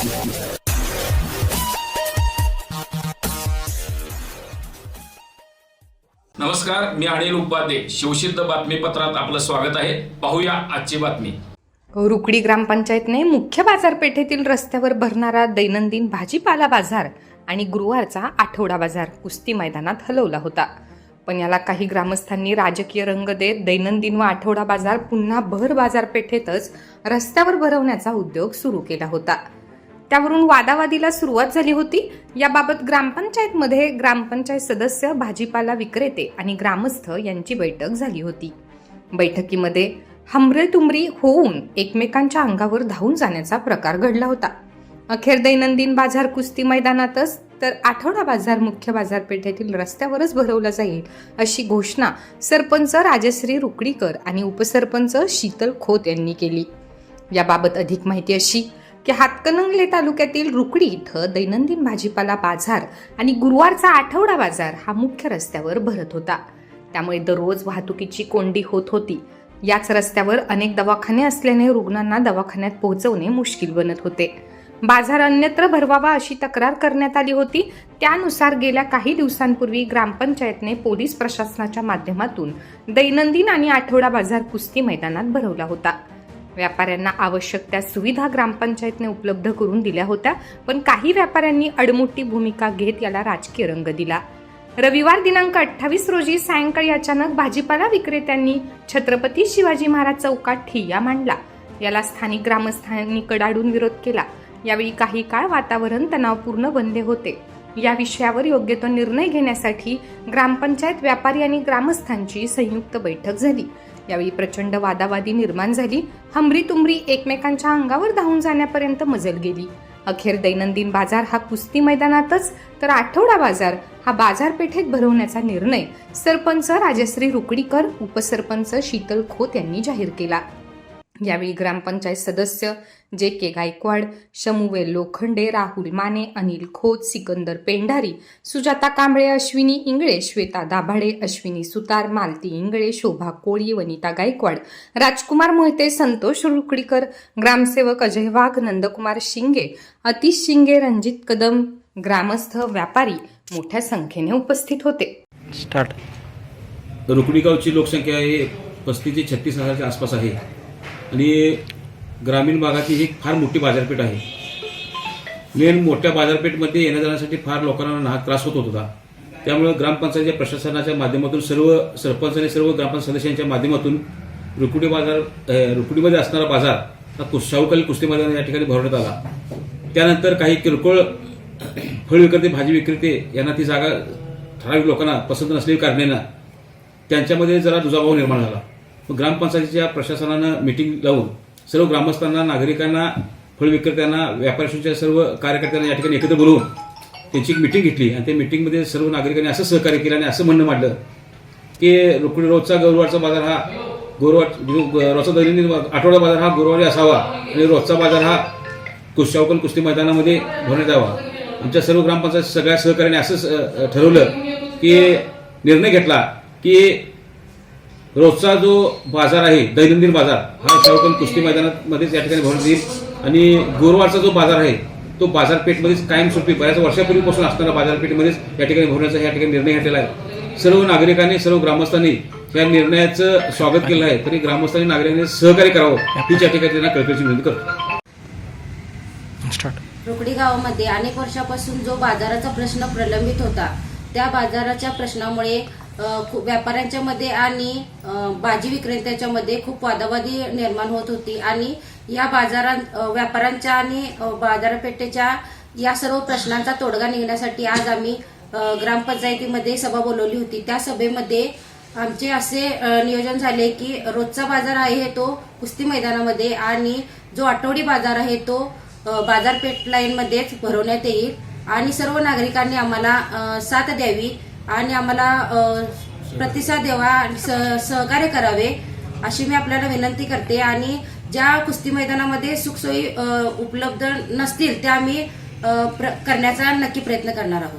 नमस्कार मी अनिल उपाध्ये. शिवसिद्ध बातमीपत्रात आपलं स्वागत आहे. पाहूया आजची बातमी. रुकडी ग्रामपंचायतने मुख्य बाजारपेठेतील रस्त्यावर भरणारा दैनंदिन भाजीपाला बाजार आणि गुरुवारचा आठवडा बाजार कुस्ती मैदानात हलवला होता. पण याला काही ग्रामस्थांनी राजकीय रंग देत दैनंदिन व आठवडा बाजार पुन्हा भर बाजारपेठेतच रस्त्यावर भरवण्याचा उद्योग सुरू केला होता. त्यावरून वादावादीला सुरुवात झाली होती. याबाबत ग्रामपंचायतमध्ये ग्रामपंचायत सदस्य भाजीपाला विक्रेते आणि ग्रामस्थ यांची बैठक झाली होती. बैठकीमध्ये हमरेतुमरी होऊन एकमेकांच्या अंगावर धावून जाण्याचा प्रकार घडला होता. अखेर दैनंदिन बाजार कुस्ती मैदानातच तर आठवडा बाजार मुख्य बाजारपेठेतील रस्त्यावरच भरवला जाईल अशी घोषणा सरपंच राजश्री रुकडीकर आणि उपसरपंच शीतल खोत यांनी केली. याबाबत अधिक माहिती अशी की हातकणंगले तालुक्यातील रुकडी इथं दैनंदिन भाजीपाला बाजार आणि गुरुवारचा आठवडा बाजार हा मुख्य रस्त्यावर भरत होता. त्यामुळे दररोज वाहतुकीची कोंडी होत होती. याच रस्त्यावर अनेक दवाखाने असल्याने रुग्णांना दवाखान्यात पोहोचवणे मुश्किल बनत होते. बाजार अन्यत्र भरवावा अशी तक्रार करण्यात आली होती. त्यानुसार गेल्या काही दिवसांपूर्वी ग्रामपंचायतने पोलीस प्रशासनाच्या माध्यमातून दैनंदिन आणि आठवडा बाजार कुस्ती मैदानात भरवला होता. व्यापाऱ्यांना आवश्यक त्या सुविधा ग्रामपंचायतने उपलब्ध करून दिल्या होत्या पण काही व्यापाऱ्यांनी अडमुठी भूमिका घेत याला राजकीय रंग दिला. रविवार दिनांक अठ्ठावीस रोजी सायंकाळी अचानक भाजीपाला विक्रेत्यांनी छत्रपती शिवाजी महाराज चौकात ठिय्या मांडला. याला स्थानिक ग्रामस्थांनी कडाडून विरोध केला. यावेळी काही काळ वातावरण तणावपूर्ण बनले होते. या विषयावर योग्य तो निर्णय घेण्यासाठी ग्रामपंचायत व्यापारी आणि ग्रामस्थांची संयुक्त बैठक झाली. यावेळी प्रचंड वादावादी निर्माण झाली. हमरी तुमरी एकमेकांच्या अंगावर धावून जाण्यापर्यंत मजल गेली. अखेर दैनंदिन बाजार हा कुस्ती मैदानातच तर आठवडा बाजार हा बाजारपेठेत भरवण्याचा निर्णय सरपंच राजश्री रुकडीकर उपसरपंच शीतल खोत यांनी जाहीर केला. यावेळी ग्रामपंचायत सदस्य जे के गायकवाड शमुवेल लोखंडे राहुल माने अनिल खोत सिकंदर पेंढारी सुजाता कांबळे अश्विनी इंगळे श्वेता दाभाडे अश्विनी सुतार मालती इंगळे शोभा कोळी वनिता गायकवाड राजकुमार मोहिते संतोष रुकडीकर ग्रामसेवक अजय वाघ नंदकुमार शिंगे अतिश शिंगे रणजित कदम ग्रामस्थ व्यापारी मोठ्या संख्येने उपस्थित होते. स्टार्ट. रुकडी गावची लोकसंख्या आहे पस्तीस ते छत्तीस हजारच्या आसपास आहे. आणि ग्रामीण भागाची ही फार मोठी बाजारपेठ आहे. मेन मोठ्या बाजारपेठमध्ये येण्या जाण्यासाठी फार लोकांना हा त्रास होत होता त्यामुळे ग्रामपंचायतीच्या प्रशासनाच्या माध्यमातून सर्व सरपंच आणि सर्व ग्रामपंचायत सदस्यांच्या माध्यमातून रुकुडी बाजार रुकुडीमध्ये असणारा बाजार हा शाहूकाली कुस्ती मैदान या ठिकाणी भरवण्यात आला. त्यानंतर काही किरकोळ फळ विक्रेते भाजी विक्रेते यांना ती जागा ठराविक लोकांना पसंत नसलेल्या कारणानं त्यांच्यामध्ये जरा दुजाभाव निर्माण झाला. ग्रामपंचायतीच्या प्रशासनानं मिटिंग लावून सर्व ग्रामस्थांना नागरिकांना फळ विक्रेत्यांना व्यापाऱ्यांच्या सर्व कार्यकर्त्यांना या ठिकाणी एकत्र बोलवून त्यांची एक मिटिंग घेतली. आणि त्या मिटिंगमध्ये सर्व नागरिकांनी असं सहकार्य केलं आणि असं म्हणणं मांडलं की रुकडी रोजचा गुरुवारचा बाजार हा गुरुवार रोजचा दैनंदिन आठवडा बाजार हा गुरुवारी असावा आणि रोजचा बाजार हा कुस्त्यावकल कुस्ती मैदानामध्ये भरण्यात यावा. आमच्या सर्व ग्रामपंचायत सगळ्या सहकार्याने असंच ठरवलं की निर्णय घेतला की रोजचा जो बाजार आहे दैनंदिन बाजार हा शाहूकल कुस्ती मैदानामध्येच या ठिकाणी भरण्यात येईल. आणि गुरुवारचा जो बाजार आहे तो बाजारपेठमध्येच कायमस्वरूपी बऱ्याच वर्षापूर्वीपासून असणारा बाजारपेठमध्येच या ठिकाणी भरण्याचा या ठिकाणी निर्णय घेतलेला आहे. सर्व नागरिकांनी सर्व ग्रामस्थांनी या निर्णयाचं स्वागत केलं आहे. तरी ग्रामस्थांनी नागरिकांनी सहकार्य करावं हीच या ठिकाणी त्यांना कळकळीची विनंती करतो. स्टार्ट रुकडी गावामध्ये अनेक वर्षापासून जो बाजाराचा प्रश्न प्रलंबित होता त्या बाजाराच्या प्रश्नामुळे व्यापाऱ्यांच्या मध्ये आणि भाजी विक्रेत्याच्या मध्ये खूप वादावादी निर्माण होत होती. आणि या बाजारात व्यापाऱ्यांच्या आणि बाजारपेठेच्या या सर्व प्रश्नांचा तोडगा निघण्यासाठी आज आम्ही ग्रामपंचायतीमध्ये सभा बोलवली होती. त्या सभेमध्ये आमचे असे नियोजन झाले की रोजचा बाजार आहे तो कुस्ती मैदानामध्ये आणि जो आठवडी बाजार आहे तो बाजारपेठ लाईनमध्येच भरवण्यात येईल. आणि सर्व नागरिकांनी आम्हाला साथ द्यावी. आणि आम्हाला प्रतिसाद द्यावा सहकार्य करावे अशी मी आपल्याला विनंती करते. आणि ज्या कुस्ती मैदानामध्ये सुखसोयी उपलब्ध नसतील त्या आम्ही प्र- करण्याचा नक्की प्रयत्न करणार आहोत.